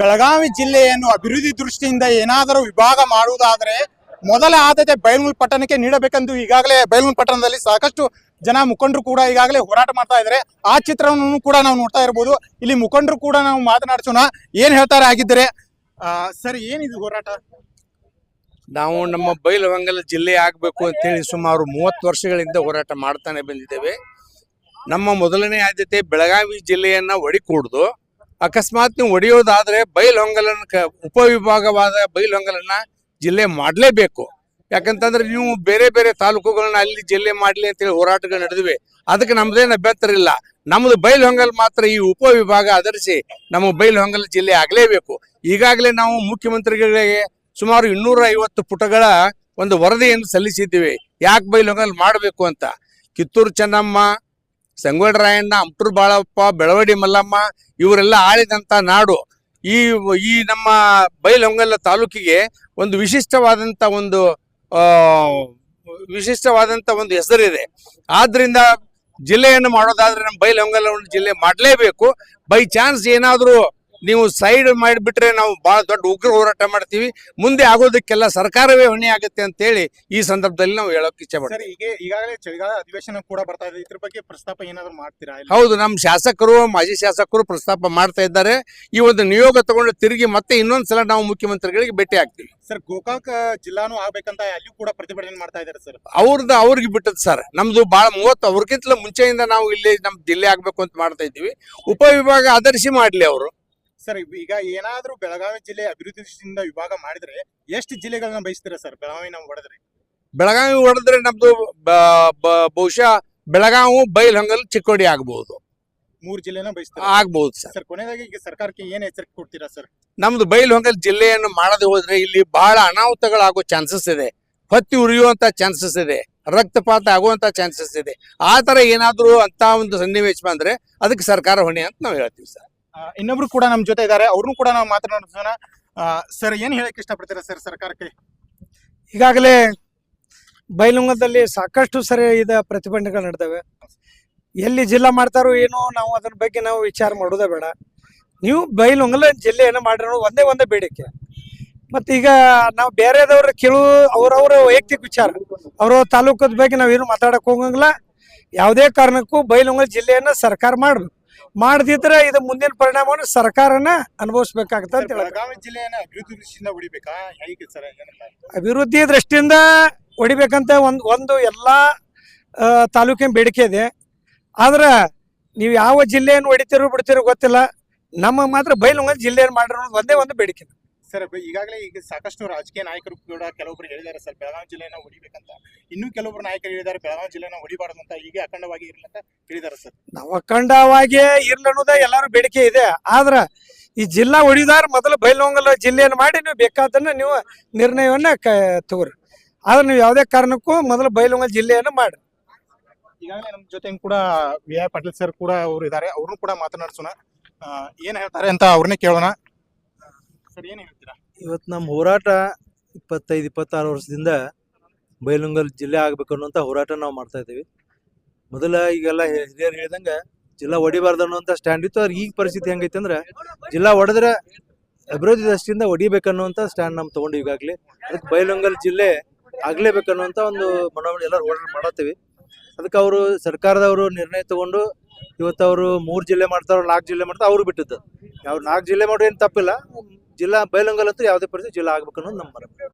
ಬೆಳಗಾವಿ ಜಿಲ್ಲೆಯನ್ನು ಅಭಿವೃದ್ಧಿ ದೃಷ್ಟಿಯಿಂದ ಏನಾದರೂ ವಿಭಾಗ ಮಾಡುವುದಾದರೆ ಮೊದಲ ಆದ್ಯತೆ ಬೈಲೂರು ಪಟ್ಟಣಕ್ಕೆ ನೀಡಬೇಕೆಂದು ಈಗಾಗಲೇ ಬೈಲೂರು ಪಟ್ಟಣದಲ್ಲಿ ಸಾಕಷ್ಟು ಜನ ಮುಖಂಡರು ಕೂಡ ಈಗಾಗಲೇ ಹೋರಾಟ ಮಾಡ್ತಾ ಇದ್ದಾರೆ. ಆ ಚಿತ್ರವನ್ನು ಕೂಡ ನಾವು ನೋಡ್ತಾ ಇರಬಹುದು ಇಲ್ಲಿ ಮುಖಂಡರು ಕೂಡ ನಾವು ಮಾತನಾಡಿಸೋಣ. ಏನ್ ಹೇಳ್ತಾರೆ ಆಗಿದ್ದರೆ ಸರ್, ಏನಿದು ಹೋರಾಟ? ನಾವು ನಮ್ಮ ಬೈಲವಂಗಲ್ ಜಿಲ್ಲೆ ಆಗಬೇಕು ಅಂತೇಳಿ ಸುಮಾರು ಮೂವತ್ತು ವರ್ಷಗಳಿಂದ ಹೋರಾಟ ಮಾಡ್ತಾನೆ ಬಂದಿದ್ದೇವೆ. ನಮ್ಮ ಮೊದಲನೇ ಆದ್ಯತೆ ಬೆಳಗಾವಿ ಜಿಲ್ಲೆಯನ್ನ ಒಡಿಕೂಡ್ದು ಅಕಸ್ಮಾತ್ ನೀವು ಒಡೆಯೋದಾದ್ರೆ ಬೈಲಹೊಂಗಲನ ಕ, ಉಪವಿಭಾಗವಾದ ಬೈಲಹೊಂಗಲನ್ನ ಜಿಲ್ಲೆ ಮಾಡಲೇಬೇಕು. ಯಾಕಂತಂದ್ರೆ ನೀವು ಬೇರೆ ಬೇರೆ ತಾಲೂಕುಗಳನ್ನ ಅಲ್ಲಿ ಜಿಲ್ಲೆ ಮಾಡಲಿ ಅಂತೇಳಿ ಹೋರಾಟಗಳು ನಡೆದಿವೆ. ಅದಕ್ಕೆ ನಮ್ದೇನು ಅಭ್ಯಂತರ ಇಲ್ಲ. ನಮ್ದು ಬೈಲಹೊಂಗಲ್ ಮಾತ್ರ ಈ ಉಪವಿಭಾಗ ಆಧರಿಸಿ ನಮ್ಮ ಬೈಲಹೊಂಗಲ ಜಿಲ್ಲೆ ಆಗಲೇಬೇಕು. ಈಗಾಗಲೇ ನಾವು ಮುಖ್ಯಮಂತ್ರಿಗಳಿಗೆ ಸುಮಾರು ಇನ್ನೂರ ಐವತ್ತು ಪುಟಗಳ ಒಂದು ವರದಿಯನ್ನು ಸಲ್ಲಿಸಿದ್ದೀವಿ. ಯಾಕೆ ಬೈಲೊಂಗಲ್ ಮಾಡಬೇಕು ಅಂತ? ಕಿತ್ತೂರು ಚೆನ್ನಮ್ಮ ಸಂಗೊಳ್ಳಿ ರಾಯಣ್ಣ ಬಾಳಪ್ಪ, ಬೆಳವಡಿ ಮಲ್ಲಮ್ಮ ಇವರೆಲ್ಲ ಆಳಿದಂತ ನಾಡು. ಈ ಈ ನಮ್ಮ ಬೈಲೊಂಗಲ ತಾಲೂಕಿಗೆ ಒಂದು ವಿಶಿಷ್ಟವಾದಂತ ಒಂದು ವಿಶಿಷ್ಟವಾದಂತ ಒಂದು ಹೆಸರಿದೆ. ಆದ್ರಿಂದ ಜಿಲ್ಲೆಯನ್ನು ಮಾಡೋದಾದ್ರೆ ನಮ್ಮ ಬೈಲೊಂಗಲ ಒಂದು ಜಿಲ್ಲೆ ಮಾಡಲೇಬೇಕು. ಬೈ ಚಾನ್ಸ್ ಏನಾದರೂ ನೀವು ಸೈಡ್ ಮಾಡಿಬಿಟ್ರೆ ನಾವು ಬಹಳ ದೊಡ್ಡ ಉಗ್ರ ಹೋರಾಟ ಮಾಡ್ತೀವಿ. ಮುಂದೆ ಆಗೋದಕ್ಕೆಲ್ಲ ಸರ್ಕಾರವೇ ಹೊಣೆ ಆಗುತ್ತೆ ಅಂತೇಳಿ ಈ ಸಂದರ್ಭದಲ್ಲಿ ನಾವು ಹೇಳೋಕೆ ಇಚ್ಛೆ ಮಾಡ್ತೀವಿ ಈಗಾಗಲೇ ಚಳಿಗಾಲ ಅಧಿವೇಶನ ಕೂಡ ಬರ್ತಾ ಇದೆ. ಇದ್ರ ಬಗ್ಗೆ ಪ್ರಸ್ತಾಪ ಏನಾದ್ರು ಮಾಡ್ತೀರಾ ಹೌದು ನಮ್ಮ ಶಾಸಕರು ಮಾಜಿ ಶಾಸಕರು ಪ್ರಸ್ತಾಪ ಮಾಡ್ತಾ ಇದ್ದಾರೆ. ಈ ಒಂದು ನಿಯೋಗ ತಗೊಂಡು ತಿರುಗಿ ಮತ್ತೆ ಇನ್ನೊಂದ್ಸಲ ನಾವು ಮುಖ್ಯಮಂತ್ರಿಗಳಿಗೆ ಭೇಟಿ ಆಗ್ತೀವಿ. ಸರ್ ಗೋಕಾಕ್ ಜಿಲ್ಲಾನು ಆಗ್ಬೇಕಂತ ಅಲ್ಲಿಯೂ ಕೂಡ ಪ್ರತಿಭಟನೆ ಮಾಡ್ತಾ ಇದ್ದಾರೆ ಸರ್. ಅವ್ರದ್ದು ಅವ್ರಿಗೆ ಬಿಟ್ಟದ್ ಸರ್. ನಮ್ದು ಬಹಳ ಮೂವತ್ತು ಅವ್ರಿಗಿಂತಲೂ ಮುಂಚೆಯಿಂದ ನಾವು ಇಲ್ಲಿ ನಮ್ಮ ಜಿಲ್ಲೆ ಆಗ್ಬೇಕು ಅಂತ ಮಾಡ್ತಾ ಇದ್ದೀವಿ. ಉಪವಿಭಾಗ ಆಧರಿಸಿ ಮಾಡ್ಲಿ ಅವರು. ಸರ್ ಈಗ ಏನಾದ್ರೂ ಬೆಳಗಾವಿ ಜಿಲ್ಲೆ ಅಭಿವೃದ್ಧಿ ದೃಷ್ಟಿಯಿಂದ ವಿಭಾಗ ಮಾಡಿದ್ರೆ ಎಷ್ಟು ಜಿಲ್ಲೆಗಳನ್ನ ಬಯಸ್ತೀರಾ ಸರ್ ಬೆಳಗಾವಿ ನಾವು ಹೊಡೆದ್ರೆ? ಬೆಳಗಾವಿ ಹೊಡೆದ್ರೆ ನಮ್ದು ಬಹುಶಃ ಬೆಳಗಾವಿ ಬೈಲಹೊಂಗಲ್ ಚಿಕ್ಕೋಡಿ ಆಗ್ಬಹುದು ಮೂರು ಜಿಲ್ಲೆನ ಬಯಸ್ತಾರೆ? ಆಗ್ಬಹುದು ಸರ್. ಸರ್ ಕೊನೆಯದಾಗಿ ಈಗ ಸರ್ಕಾರಕ್ಕೆ ಏನ್ ಎಚ್ಚರಿಕೆ ಕೊಡ್ತೀರಾ ಸರ್? ನಮ್ದು ಬೈಲಹೊಂಗಲ್ ಜಿಲ್ಲೆಯನ್ನು ಮಾಡದೆ ಹೋದ್ರೆ ಇಲ್ಲಿ ಬಹಳ ಅನಾಹುತಗಳಾಗೋ ಚಾನ್ಸಸ್ ಇದೆ. ಹೊತ್ತಿ ಉರಿಯುವಂತ ಚಾನ್ಸಸ್ ಇದೆ. ರಕ್ತಪಾತ ಆಗುವಂತ ಚಾನ್ಸಸ್ ಇದೆ. ಆ ತರ ಏನಾದ್ರೂ ಅಂತ ಒಂದು ಸನ್ನಿವೇಶ ಬಂದ್ರೆ ಅದಕ್ಕೆ ಸರ್ಕಾರ ಹೊಣೆ ಅಂತ ನಾವು ಹೇಳ್ತೀವಿ ಸರ್. ಇನ್ನೊಬ್ರು ಕೂಡ ನಮ್ಮ ಜೊತೆ ಇದ್ದಾರೆ ಅವ್ರನ್ನೂ ಕೂಡ ನಾವು ಮಾತನಾಡೋಣ ಸರ್, ಏನ್ ಹೇಳಕ್ಕೆ ಇಷ್ಟಪಡ್ತೀರಾ ಸರ್ ಸರ್ಕಾರಕ್ಕೆ? ಈಗಾಗಲೇ ಬೈಲುಂಗದಲ್ಲಿ ಸಾಕಷ್ಟು ಸರಿ ಇದ ಪ್ರತಿಭಟನೆಗಳು ನಡೆದವೆ. ಎಲ್ಲಿ ಜಿಲ್ಲಾ ಮಾಡ್ತಾರೋ ಏನೋ ನಾವು ಅದ್ರ ಬಗ್ಗೆ ನಾವು ವಿಚಾರ ಮಾಡೋದೇ ಬೇಡ. ನೀವು ಬೈಲುಂಗಲ ಜಿಲ್ಲೆಯನ್ನು ಮಾಡಿರೋ ಒಂದೇ ಒಂದೇ ಬೇಡಿಕೆ. ಮತ್ತು ಈಗ ನಾವು ಬೇರೆದವ್ರ ಕೇಳು ಅವ್ರವ್ರ ವೈಯಕ್ತಿಕ ವಿಚಾರ. ಅವ್ರ ತಾಲೂಕದ ಬಗ್ಗೆ ನಾವೇನು ಮಾತಾಡಕ್ ಹೋಗಂಗಿಲ್ಲ. ಯಾವುದೇ ಕಾರಣಕ್ಕೂ ಬೈಲುಂಗಲ ಜಿಲ್ಲೆಯನ್ನು ಸರ್ಕಾರ ಮಾಡ್ಬೇಕು. ಮಾಡದಿದ್ರೆ ಇದು ಮುಂದಿನ ಪರಿಣಾಮವನ್ನು ಸರ್ಕಾರನ ಅನುಭವಿಸ್ಬೇಕಾಗತ್ತೆ ಅಂತ ಹೇಳಿ ಹೇಳಕ್ ಬೆಳಗಾವಿ ಜಿಲ್ಲೆಯನ್ನ ಅಭಿವೃದ್ಧಿ ದೃಷ್ಟಿಯಿಂದ ಹೊಡಿಬೇಕಾ? ಹೇಗೆ ಸರ್ ಏನಿಲ್ಲ ಅಭಿವೃದ್ಧಿ ದೃಷ್ಟಿಯಿಂದ ಹೊಡಿಬೇಕಂತ ಒಂದು ಒಂದು ಎಲ್ಲ ತಾಲೂಕಿನ ಬೇಡಿಕೆ ಇದೆ. ಆದ್ರೆ ನೀವು ಯಾವ ಜಿಲ್ಲೆಯನ್ನು ಹೊಡಿತೀರೋ ಬಿಡ್ತೀರೋ ಗೊತ್ತಿಲ್ಲ. ನಮ್ಮ ಮಾತ್ರ ಬೈಲುಂಗ ಜಿಲ್ಲೆಯನ್ನು ಮಾಡಿರೋದು ಒಂದೇ ಒಂದು ಬೇಡಿಕೆ. ಸರ್ ಈಗಾಗಲೇ ಈಗ ಸಾಕಷ್ಟು ರಾಜಕೀಯ ನಾಯಕರು ಕೂಡ ಕೆಲವೊಬ್ರು ಹೇಳಿದ್ದಾರೆ ಸರ್ ಬೆಳಗಾವಿ ಜಿಲ್ಲೆನ ಹೊಡಿಬೇಕಂತ. ಇನ್ನೂ ಕೆಲವೊಬ್ರು ನಾಯಕರು ಹೇಳಿದ್ದಾರೆ ಬೆಳಗಾವಿ ಜಿಲ್ಲೆನ ಹೊಡಿಬಾರ್ದು ಅಂತ ಹೀಗೆ ಅಖಂಡವಾಗಿ ಇರಲಿ ಅಂತ ಹೇಳಿದ್ದಾರೆ ಸರ್. ನಾವು ಅಖಂಡವಾಗಿ ಅನ್ನೋದ ಎಲ್ಲರೂ ಬೇಡಿಕೆ ಇದೆ. ಆದ್ರೆ ಈ ಜಿಲ್ಲಾ ಹೊಡಿದಾರ ಮೊದಲು ಬೈಲುಂಗಲ ಜಿಲ್ಲೆಯನ್ನು ಮಾಡಿ ನೀವು ಬೇಕಾದನ್ನ ನೀವು ನಿರ್ಣಯವನ್ನ ಕ ತಗೋರಿ. ಆದ್ರೆ ನೀವು ಯಾವುದೇ ಕಾರಣಕ್ಕೂ ಮೊದಲು ಬೈಲೊಂಗಲ್ ಜಿಲ್ಲೆಯನ್ನು ಮಾಡಿ ಈಗಾಗಲೇ ನಮ್ಮ ಜೊತೆ ಕೂಡ ವಿ ಐ ಪಾಟೀಲ್ ಸರ್ ಕೂಡ ಅವರು ಇದ್ದಾರೆ. ಅವ್ರನ್ನೂ ಕೂಡ ಮಾತನಾಡಿಸೋಣ. ಏನ್ ಹೇಳ್ತಾರೆ ಅಂತ ಅವ್ರನ್ನೇ ಕೇಳೋಣ. ನಮ್ ಹೇಳ್ತೀರಾ? ಇವತ್ತು ನಮ್ಮ ಹೋರಾಟ ಇಪ್ಪತ್ತೈದು, ಇಪ್ಪತ್ತಾರು ವರ್ಷದಿಂದ ಬೈಲುಂಗಲ್ ಜಿಲ್ಲೆ ಆಗ್ಬೇಕು ಅನ್ನುವಂಥ ಹೋರಾಟ ನಾವು ಮಾಡ್ತಾ ಇದ್ದೀವಿ. ಮೊದಲ ಈಗೆಲ್ಲ ಹಿರಿಯರು ಹೇಳ್ದಂಗೆ ಜಿಲ್ಲಾ ಹೊಡಿಬಾರ್ದು ಅನ್ನುವಂಥ ಸ್ಟ್ಯಾಂಡ್ ಇತ್ತು. ಅವ್ರಿಗೆ ಈಗ ಪರಿಸ್ಥಿತಿ ಹೆಂಗೈತೆ ಅಂದ್ರೆ ಜಿಲ್ಲಾ ಹೊಡೆದ್ರೆ ಅಭಿವೃದ್ಧಿ ದೃಷ್ಟಿಯಿಂದ ಹೊಡಿಬೇಕನ್ನುವಂಥ ಸ್ಟ್ಯಾಂಡ್ ನಮ್ಮ ತೊಗೊಂಡು ಈಗಾಗಲೇ. ಅದಕ್ಕೆ ಬೈಲುಂಗಲ್ ಜಿಲ್ಲೆ ಆಗ್ಲೇಬೇಕನ್ನುವಂಥ ಒಂದು ಮನವಣಿ ಎಲ್ಲರೂ ಹೋರಾಟ ಮಾಡತ್ತೀವಿ. ಅದಕ್ಕೆ ಅವರು ಸರ್ಕಾರದವರು ನಿರ್ಣಯ ತಗೊಂಡು ಇವತ್ತು ಅವರು ಮೂರು ಜಿಲ್ಲೆ ಮಾಡ್ತಾರೋ ನಾಲ್ಕು ಜಿಲ್ಲೆ ಮಾಡ್ತಾರೆ ಅವ್ರು ಬಿಟ್ಟಿದ್ದು. ಅವ್ರು ನಾಲ್ಕು ಜಿಲ್ಲೆ ಮಾಡೋ ಏನು ತಪ್ಪಿಲ್ಲ. ಜಿಲ್ಲಾ ಬೈಲಂಗಲ್ ಅಂತೂ ಯಾವುದೇ ಪರಿಸ್ಥಿತಿ ಜಿಲ್ಲಾ ಆಗ್ಬೇಕು ಅನ್ನೋದು ನಮ್ಮ.